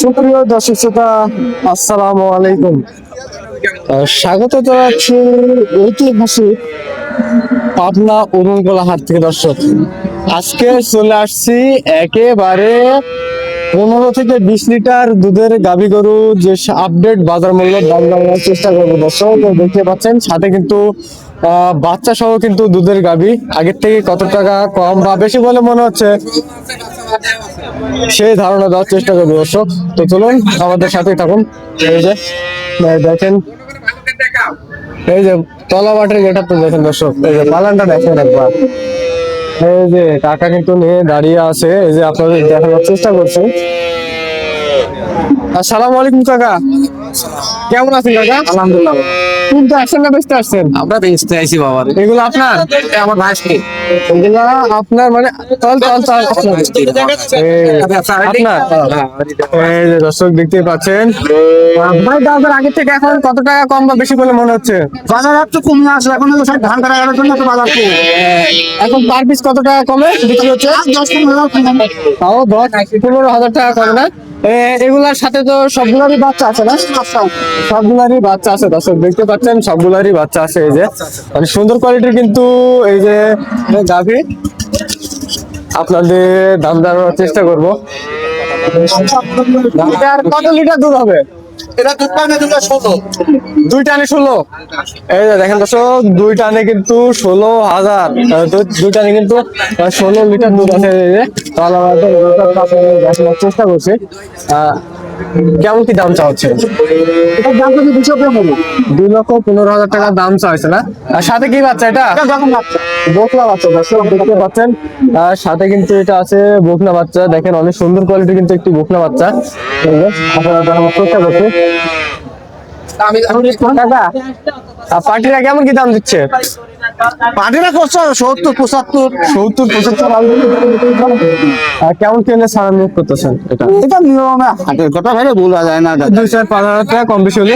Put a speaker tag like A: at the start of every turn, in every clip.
A: সুপ্রিয় দর্শক আসসালামু আলাইকুম। স্বাগত জানাচ্ছি ঐতিহাসিক পাবনা উদুলগোলা হাট থেকে দর্শক। আজকে চলে আসছি একেবারে পনেরো থেকে বিশ লিটার দুধের গাভী গরু যে আপডেট বাজার মূল্য দাম জানানোর চেষ্টা করব দর্শক দেখতে পাচ্ছেন, সাথে কিন্তু বাচ্চা সহ কিন্তু দুধের গাভী। আগের থেকে কত টাকা কম বা বেশি বলে মনে হচ্ছে? সেই ধারণা দেওয়ার চেষ্টা করব দর্শক। তো চলুন, আমাদের সাথে থাকুন। এই যে দেখেন, এই যে তলা বাটের গেট তো দেখেন দর্শক। এই যে পালানটা দেখেন একবার। এই যে টাকা কিন্তু নিয়ে দাঁড়িয়ে আছে এই যে আপনাদের দেখানোর চেষ্টা করছি। আসসালামু আলাইকুম কাকা। কেমন আছেন কাকা?
B: আলহামদুলিল্লাহ।
A: কিন্তু আসছেন না বেচতে আসছেন
B: আমরা বেচতে আইছি বাবার
A: এগুলো আপনার?
B: আমার ভাইসকে
A: এগুলো আপনার মানে চল চল চল। আপনার? দর্শক দেখতে পাচ্ছেন। ভাই আগের থেকে এখন কত টাকা কম বা বেশি বলে মনে হচ্ছে?
B: বাজার একটু কমে আসলে এখন ধান কাটা জন্য তো বাজার কম।
A: এখন পার পিস কত টাকা কমে? বিক্রি হচ্ছে? তাও দশ পনেরো হাজার টাকা কমে না। এগুলার সাথে তো সবগুলারই বাচ্চা আছে না? সবগুলারই বাচ্চা আছে দর্শক দেখতে পাচ্ছেন সবগুলারই বাচ্চা আছে এই যে। মানে সুন্দর কোয়ালিটির কিন্তু এই যে গাভী। আপনাদের দাম জানানোর চেষ্টা করব। আর কত লিটার দুধ হবে?
B: এটা দুধ পাবে দুটো ষোলো।
A: দুই টানে ষোলো? এই দেখেন দর্শক, দুই টানে কিন্তু ষোলো হাজার। দুই টানে কিন্তু ষোলো লিটার দুধ আছে তাহলে আমরা চেষ্টা করছি। কেমন কি দাম
B: পনেরো।
A: দুই লক্ষ পনেরো হাজার টাকা দাম না? আর সাথে কি বাচ্চা এটা? বকলা বাচ্চা। দেখতে পাচ্ছেন। আর সাথে কিন্তু এটা আছে বকনা বাচ্চা। দেখেন অনেক সুন্দর কোয়ালিটি কিন্তু একটি বকনা বাচ্চা। চেষ্টা করছি। পার্টিরা কেমন কি দাম দিচ্ছে?
B: পাটিরা করছ সত্তর পঁচাত্তর।
A: সত্তর পঁচাত্তর কেমন করতেছেন এটা?
B: এটা নিয়মে হাটের কথা ভেবে বলা যায় না
A: দুই চার পাঁচ হাজার টাকা কম বেশি হলে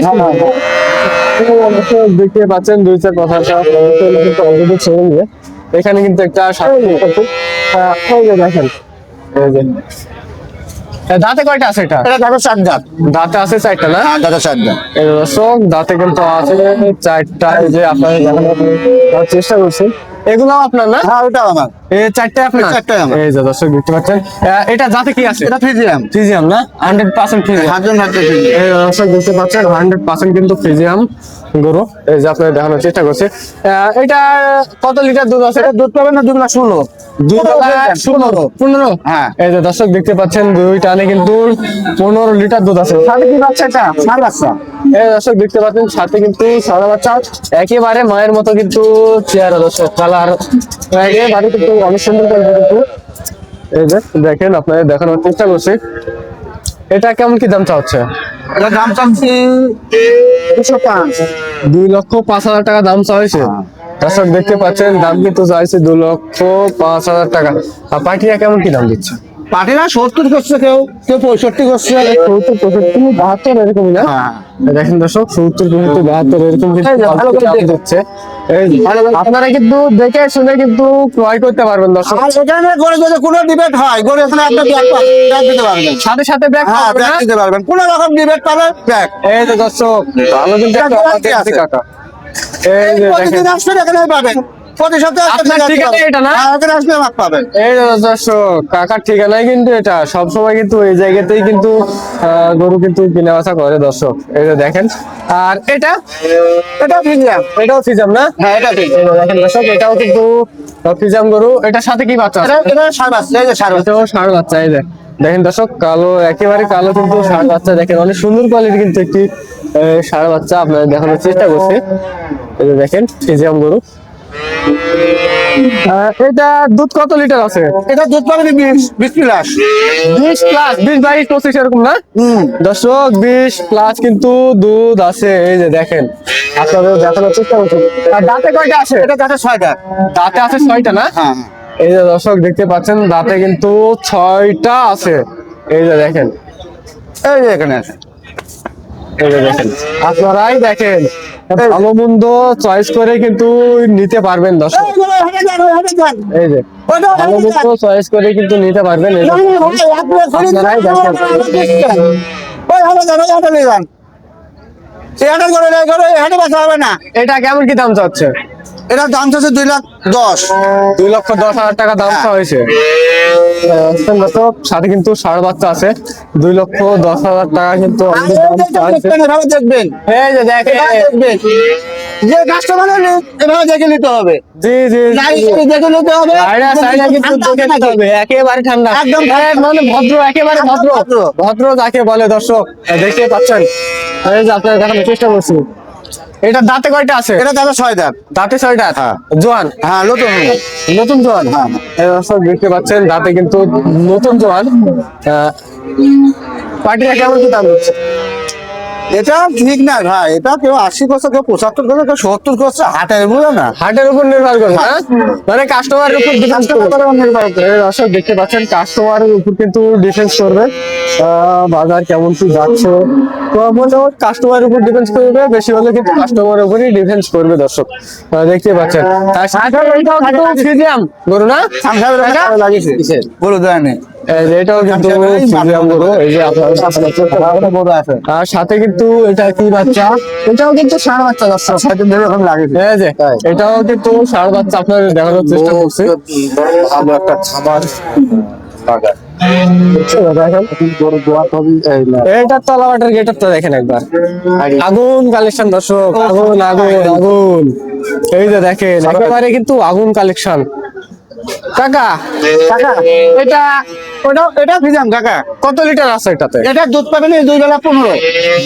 A: দেখতে পাচ্ছেন দুই চার পাঁচ হাজার টাকা কম বেশি হলে কিন্তু অলরেডি ছেড়ে নিয়ে এখানে কিন্তু একটা দেখেন। দাঁতে কয়টা আছে এটা?
B: এটা দেখো চার দাঁত।
A: দাঁতে আছে চারটা না?
B: দাঁতে চার দাঁত।
A: দর্শক দাঁতে কিন্তু আছে চারটা যে আপনার চেষ্টা করছি। এগুলো আপনার না?
B: হ্যাঁ ওটা আমার।
A: চারটে আপনার
B: এই
A: এই যে দর্শক দেখতে পাচ্ছেন এটা জাতে কি আছে?
B: এটা ফিজিয়াম
A: ফিজিয়াম না? হান্ড্রেড পার্সেন্ট ফিজিয়াম
B: হাজার হাজার ফিজিয়াম
A: এই দর্শক দেখতে পাচ্ছেন হান্ড্রেড পার্সেন্ট কিন্তু ফিজিয়াম গরু। এই যে আপনাদের দেখানোর চেষ্টা করছে। এটা কত লিটার দুধ আছে?
B: এটা দুধ পাবে না দুধ না ষোলো পনেরো
A: পনেরো।
B: হ্যাঁ।
A: এই যে দর্শক দেখতে পাচ্ছেন দুই টানে কিন্তু পনেরো লিটার দুধ আছে। সাথে কি বাচ্চা এটা?
B: ষাট বাচ্চা?
A: এই দর্শক দেখতে পাচ্ছেন সাথে কিন্তু সাদা বাচ্চা। একেবারে মায়ের মতো কিন্তু চেয়ার দর্শক কালার। একেবারে কিন্তু অনেক সুন্দর করে কিন্তু। এই যে দেখেন আপনাদের দেখানোর চেষ্টা করছি। এটা কেমন কি দাম চাচ্ছে?
B: এটা দাম চাচ্ছি দুশো পাঁচ।
A: দুই লক্ষ পাঁচ হাজার টাকা দাম চাইছে। দর্শক দেখতে পাচ্ছেন দাম কিন্তু চাইছে দু লক্ষ পাঁচ হাজার টাকা। আর পাখিরা কেমন কি দাম দিচ্ছে?
B: পাটিরা সত্তর করছে কেউ কেউ পঁয়ষট্টি করছে।
A: সত্তর পঁচাত্তর বাহাত্তর এরকমই না?
B: হ্যাঁ
A: দেখেন দর্শক সত্তর পঁচাত্তর বাহাত্তর এরকম
B: যে,
A: আপনারা কিন্তু দেখে শুনে কিন্তু ক্রয় করতে পারবেন দর্শক।
B: আর এখানে গড়ে যদি কোনো ডিবেট হয়। গড়ে এখানে একটা ব্যাগ ব্যাগ দিতে পারবেন।
A: সাথে সাথে ব্যাগ
B: হ্যাঁ ব্যাগ দিতে পারবেন। কোনো রকম ডিবেট পাবে ব্যাগ
A: এই যে দর্শক ভালো কিন্তু কাকা। এই যে দেখেন।
B: এখানে পাবেন। প্রতি সপ্তাহে
A: আপনার। এটা না?
B: হ্যাঁ আসলে মাছ পাবেন।
A: এই দর্শক কাকার ঠিকানাই কিন্তু এটা। সব সময় কিন্তু এই জায়গাতেই কিন্তু গরু কিন্তু কিনে বাসা করে দর্শক। এই যে দেখেন। আর এটা? এটাও ফিজাম না?
B: হ্যাঁ এটা
A: দেখেন দর্শক এটাও কিন্তু ফিজাম গরু। এটার সাথে কি বাচ্চা
B: এটা এটা সার বাচ্চা এই যে সার বাচ্চা।
A: এটাও বাচ্চা এই যে। দেখেন দর্শক কালো একেবারে কালো কিন্তু ষাঁড় বাচ্চা। দেখেন অনেক সুন্দর কোয়ালিটি কিন্তু একটি ষাঁড় বাচ্চা আপনাদের দেখানোর চেষ্টা করছি। এই যে দেখেন ফিজিয়াম গরু। এটা দুধ কত লিটার আছে?
B: এটা দুধ পাবেন বিশ প্লাস।
A: বিশ প্লাস? বিশ বাইশ পঁচিশ এরকম না? দর্শক বিশ প্লাস কিন্তু দুধ আছে। এই যে দেখেন আপনাদের দেখানোর চেষ্টা করছি। আর দাঁতে কয়টা আছে?
B: এটা যাতে ছয়টা।
A: দাঁতে আছে ছয়টা না?
B: হ্যাঁ।
A: এই যে দর্শক দেখতে পাচ্ছেন দাঁতে কিন্তু ছয়টা আছে। এই যে দেখেন।
B: এই যে এখানে আছে।
A: এই যে দেখেন আপনারাই দেখেন। ভালো মন্দ চয়েস করে কিন্তু নিতে পারবেন দর্শক।
B: এই
A: যে ভালো মন্দ চয়েস করে কিন্তু নিতে পারবেন আপনারাই দেখেন। এটা কেমন কি দাম চাচ্ছে?
B: এটার দাম চাচ্ছে দুই লাখ দশ।
A: দুই লক্ষ দশ হাজার টাকা দাম
B: হ্যাঁ।
A: চাওয়া হয়েছে। সাথে কিন্তু বাচ্চা আছে। দুই লক্ষ দশ হাজার টাকা কিন্তু।
B: দেখবেন,
A: যে
B: কাস্টমার এভাবে দেখে নিতে হবে।
A: জি জি
B: দেখে নিতে হবে।
A: একেবারে ঠান্ডা।
B: একদম।
A: মানে ভদ্র একেবারে ভদ্র।
B: ভদ্র।
A: যাকে বলে দর্শক দেখতে পাচ্ছেন। আপনারা দেখানোর চেষ্টা করছি। এটা দাঁতে কয়টা আছে?
B: এটা দাঁতে ছয় দাঁত।
A: দাঁতে ছয়টা
B: দাঁত?
A: জোয়ান?
B: হ্যাঁ নতুন।
A: নতুন জোয়ান?
B: হ্যাঁ।
A: দেখতে পাচ্ছেন দাঁতে কিন্তু নতুন জোয়ান। আহ, পার্টিটা কেমন কি দাম দিচ্ছে?
B: এটা ঠিক না ভাই এটা কেউ আশি করছে কেউ পঁচাত্তর করছে কেউ সত্তর করছে হাটের বুঝলো না।
A: হাটের উপর নির্ভর করে হ্যাঁ? মানে কাস্টমারের উপর ডিফেন্স করবে। এই দর্শক দেখতে পাচ্ছেন কাস্টমারের উপর কিন্তু ডিফেন্স করবে। বাজার কেমন কি যাচ্ছে। কাস্টমারের উপর ডিফেন্স করবে বেশি হলে কিন্তু কাস্টমারের উপরই ডিফেন্স করবে দর্শক। দেখতে পাচ্ছেন। তার সাথে গরু না?
B: গরু দেয়
A: এটাও কিন্তু ফিজিয়াম গরু এই যে আপনার
B: আছে।
A: আর সাথে কিন্তু এটা কি বাচ্চা? এটাও কিন্তু ষাঁড় বাচ্চা এই যে এটাও কিন্তু ষাঁড় বাচ্চা আপনাদের দেখানোর চেষ্টা করছি।
B: ভালো একটা খাবার বাগান।
A: তলাবাটের দেখেন একবার। আগুন কালেকশন দর্শক আগুন আগুন আগুন। এই যে দেখেন একেবারে কিন্তু আগুন কালেকশন কাকা
B: কাকা
A: এটা
B: ওটা এটা ফিজাম কাকা
A: কত লিটার আছে এটাতে?
B: এটা দুধ পাবেন দুই বেলা পনেরো।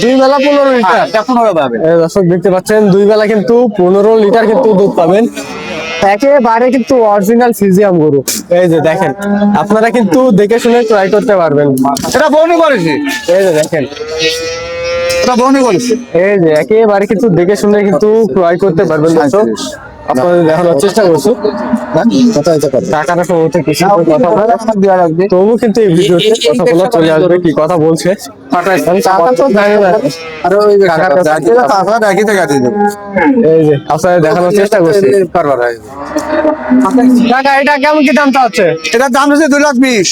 A: দুই বেলা পনেরো
B: হ্যাঁ,
A: লিটার।
B: পনেরো পাবে
A: দর্শক দেখতে পাচ্ছেন দুই বেলা কিন্তু পনেরো লিটার কিন্তু দুধ পাবেন। একেবারে কিন্তু অরিজিনাল ফিজিয়াম গরু। এই যে দেখেন আপনারা কিন্তু দেখে শুনে ট্রাই করতে পারবেন।
B: এটা বউনি করেছি
A: এই যে দেখেন।
B: এটা বউনি করেছি
A: এই যে একেবারে কিন্তু দেখে শুনে কিন্তু ক্রয় করতে পারবেন দর্শক। আপনাদের দেখানোর চেষ্টা করছ টাকাটা সম্ভবত কিছু কথা বলে। তবু কিন্তু এই ভিডিওতে কথাগুলো চলে আসবে কি কথা বলছে। টাকা তো জানি না
B: আর ওই
A: কাকার কাছে আছে।
B: তাছাড়া একই থেকে
A: এই যে আপনাদের দেখানোর চেষ্টা করছি। টাকা এটা কেমন কি দাম চাচ্ছে
B: এটার দাম হচ্ছে দুই লাখ বিশ।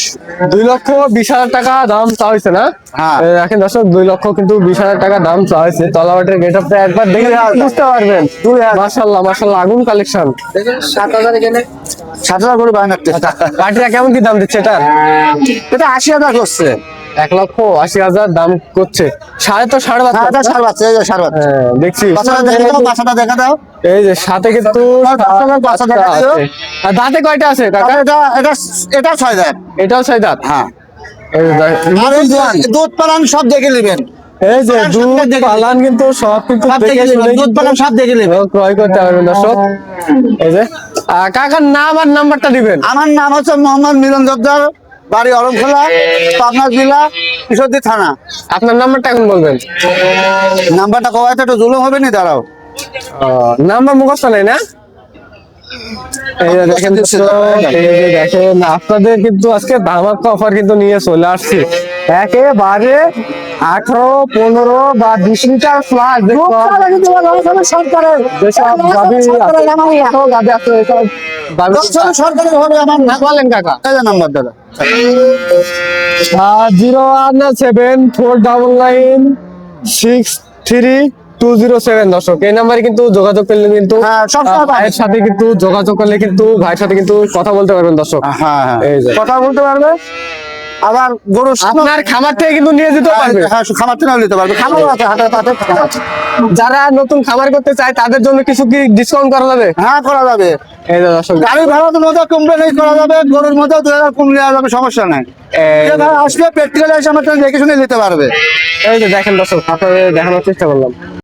A: দুই লক্ষ বিশ হাজার টাকা দাম চা হয়েছে না?
B: হ্যাঁ।
A: এই দেখেন দর্শক দুই লক্ষ কিন্তু বিশ হাজার টাকা দাম চা হয়েছে। তলাবাটের গেট আপটা একবার দেখে বুঝতে পারবেন। মার্শাল্লাহ মার্শাল্লাহ আগুন কালেকশন।
B: সাত হাজার সাত হাজার করে বায়নার
A: পাটিরা কেমন কি দাম দিচ্ছে এটা?
B: এটা আশি হাজার করছে।
A: এক লক্ষ আশি হাজার দাম করছে। সাড়ে তো সাড়ে বাচ্চা
B: সার বাচ্চা এই যে সার বাচ্চা
A: হ্যাঁ দেখছি।
B: বাচ্চাটা দেখা দাও
A: এই যে সাথে কিন্তু দাঁতে কয়টা আছে? কাকা?
B: এটা এটা এটা ছয় দাঁত।
A: এটাও ছয় দাঁত?
B: হ্যাঁ। দুধ পালান সব দেখে নেবেন।
A: এই যে দুধ পালান কিন্তু সব কিন্তু
B: দুধ পালান সব দেখে নেবেন।
A: ক্রয় করতে পারবেন দর্শক। এই যে কাকার নাম আর নাম্বারটা দিবেন।
B: আমার নাম হচ্ছে মোহাম্মদ মিলন জব্দার বাড়ি অরমখোলা পাবনা জেলা ঈশ্বরদী থানা।
A: আপনার নাম্বারটা এখন বলবেন।
B: নাম্বারটা কবাইতে একটু জুলুম হবে নি? দাঁড়াও।
A: নাম্বার মুখস্থ নেই না? দেখেন আপনাদের কিন্তু আজকে ধামাকা অফার কিন্তু নিয়ে চলে আসছে। একেবারে আঠারো পনেরো বা বিশ লিটার প্লাস
B: সরকারের
A: যেসব গাভী আছে, আছে, এসব
B: সরকারের হবে আমার
A: হ্যাঁ, বলেন কাকা।
B: নাম্বার দাদা।
A: Zero one seven four double nine six three two zero seven দর্শক এই নাম্বারে কিন্তু যোগাযোগ করলে কিন্তু
B: হ্যাঁ।
A: ভাইয়ের সাথে কিন্তু যোগাযোগ করলে কিন্তু ভাইয়ের সাথে কিন্তু কথা বলতে পারবেন দর্শক।
B: হ্যাঁ। কথা বলতে পারবে? আবার গরু
A: আপনার খামার থেকে কিন্তু নিয়ে যেতে পারবে।
B: হ্যাঁ খামার থেকে নিতে পারবে। খামার আছে হাটের পাশে
A: যারা নতুন খামার করতে চায় তাদের জন্য কিছু কি ডিসকাউন্ট করা যাবে?
B: হ্যাঁ করা যাবে।
A: এই দর্শক
B: গাড়ি ভাড়ার মধ্যে কমবে নেই করা যাবে গরুর মধ্যে দুই হাজার কম নেওয়া যাবে সমস্যা নাই। আসলে প্র্যাকটিক্যাল এসে আমার দেখে শুনে নিতে পারবে।
A: এই যে দেখেন দর্শক আপনাদের দেখানোর চেষ্টা করলাম।